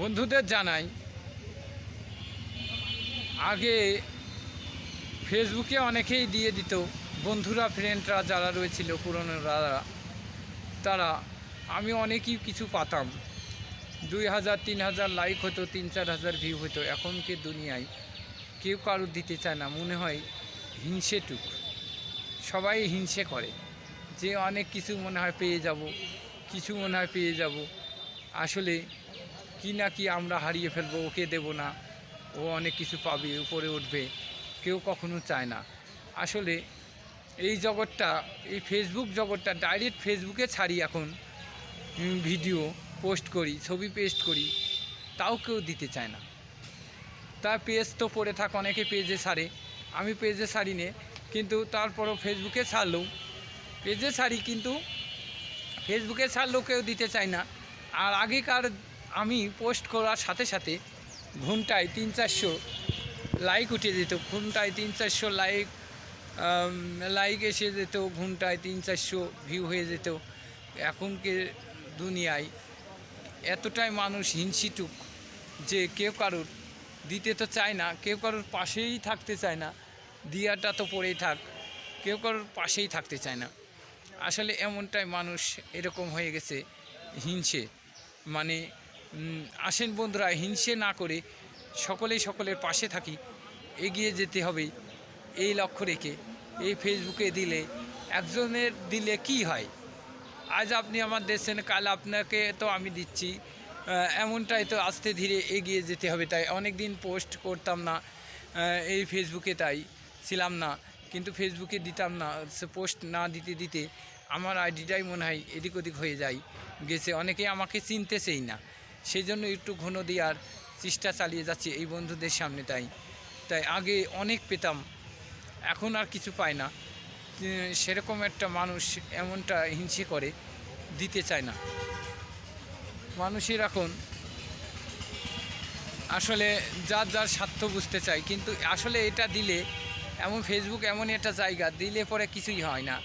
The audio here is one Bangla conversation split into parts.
বন্ধুদের জানাই, আগে ফেসবুকে অনেকেই দিয়ে দিত, বন্ধুরা ফ্রেন্ডরা যারা রয়েছিল, পুরনোরা, তারা, আমি অনেকই কিছু পাতাম। দুই হাজার, তিন হাজার লাইক হতো, তিন চার হাজার ভিউ হতো। এখনকে দুনিয়ায় কেউ কারও দিতে চায় না, মনে হয় হিংসেটুক সবাই হিংসে করে যে অনেক কিছু মনে হয় পেয়ে যাব, কিছু মনে হয় পেয়ে যাব। আসলে কি না কি আমরা হারিয়ে ফেলব, ওকে দেব না, ও অনেক কিছু পাবে, উপরে উঠবে, কেউ কখনো চায় না। আসলে এই জগৎটা, এই ফেসবুক জগৎটা ডাইরেক্ট ফেসবুকে ছাড়ি এখন ভিডিও পোস্ট করি, ছবি পেস্ট করি, তাও কেউ দিতে চায় না। তা পেজ তো পড়ে থাক, অনেকে পেজে ছাড়ে, আমি পেজে ছাড়ি নে কিন্তু তারপরও ফেসবুকে ছাড়লেও পেজে ছাড়ি কিন্তু ফেসবুকে ছাড়লেও কেউ দিতে চায় না। আর আগেকার আমি পোস্ট করার সাথে সাথে ঘুমটায় তিন চারশো লাইক উঠে যেত ঘুমটায় তিন চারশো লাইক লাইক এসে যেত ঘুমটায় তিন চারশো ভিউ হয়ে যেত। এখনকে দুনিয়ায় এতটাই মানুষ হিংসিটুক যে কেউ কারোর দিতে তো চায় না, কেউ কারোর পাশেই থাকতে চায় না, দিয়াটা তো পড়েই থাক, কেউ কারোর পাশেই থাকতে চায় না। আসলে এমনটাই মানুষ এরকম হয়ে গেছে হিংসে মানে আসেন বন্ধুরা, হিংসে না করে সকলেই সকলের পাশে থাকি, এগিয়ে যেতে হবে এই লক্ষ্য রেখে। এই ফেসবুকে দিলে, একজনের দিলে কি হয়? আজ আপনি আমার দেখছেন কাল আপনাকে তো আমি দিচ্ছি। এমনটাই তো আস্তে ধীরে এগিয়ে যেতে হবে তাই। অনেক দিন পোস্ট করতাম না এই ফেসবুকে তাই ছিলাম না। কিন্তু ফেসবুকে দিতাম না পোস্ট না দিতে দিতে আমার আইডিটাই মনে হয় এদিক ওদিক হয়ে যায়। গেছে, অনেকে আমাকে চিনতেছেই না। সেই জন্য একটু ঘন দেওয়ার চেষ্টা চালিয়ে যাচ্ছি এই বন্ধুদের সামনে তাই। তাই আগে অনেক পেতাম, এখন আর কিছু পায় না। সেরকম একটা মানুষ এমনটা হিংসে করে, দিতে চায় না। মানুষের এখন আসলে যার যার স্বার্থ বুঝতে চায়, কিন্তু আসলে এটা দিলে এমন ফেসবুক এমন একটা জায়গা, দিলে পরে কিছুই হয় না।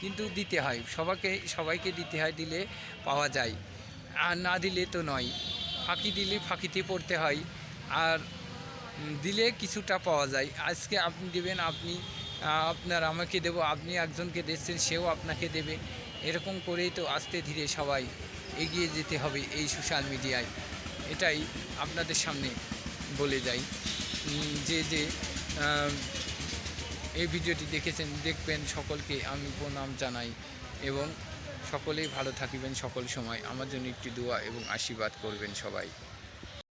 কিন্তু দিতে হয় সবাইকে সবাইকে দিতে হয়, দিলে পাওয়া যায়। আর না দিলে তো নয়। ফাঁকি দিলে ফাঁকিতে পড়তে হয়। আর দিলে কিছুটা পাওয়া যায়। আজকে আপনি দেবেন, আপনি আপনার আমাকে দেবো, আপনি একজনকে দিচ্ছেন, সেও আপনাকে দেবে। এরকম করেই তো আস্তে ধীরে সবাই এগিয়ে যেতে হবে এই সোশ্যাল মিডিয়ায় এটাই আপনাদের সামনে বলে যাই। যে যে এই ভিডিওটি দেখেছেন, দেখবেন সকলকে আমি প্রণাম জানাই। এবং সকলেই ভালো থাকিবেন সকল সময়। আমার জন্য একটি দোয়া এবং আশীর্বাদ করবেন সবাই।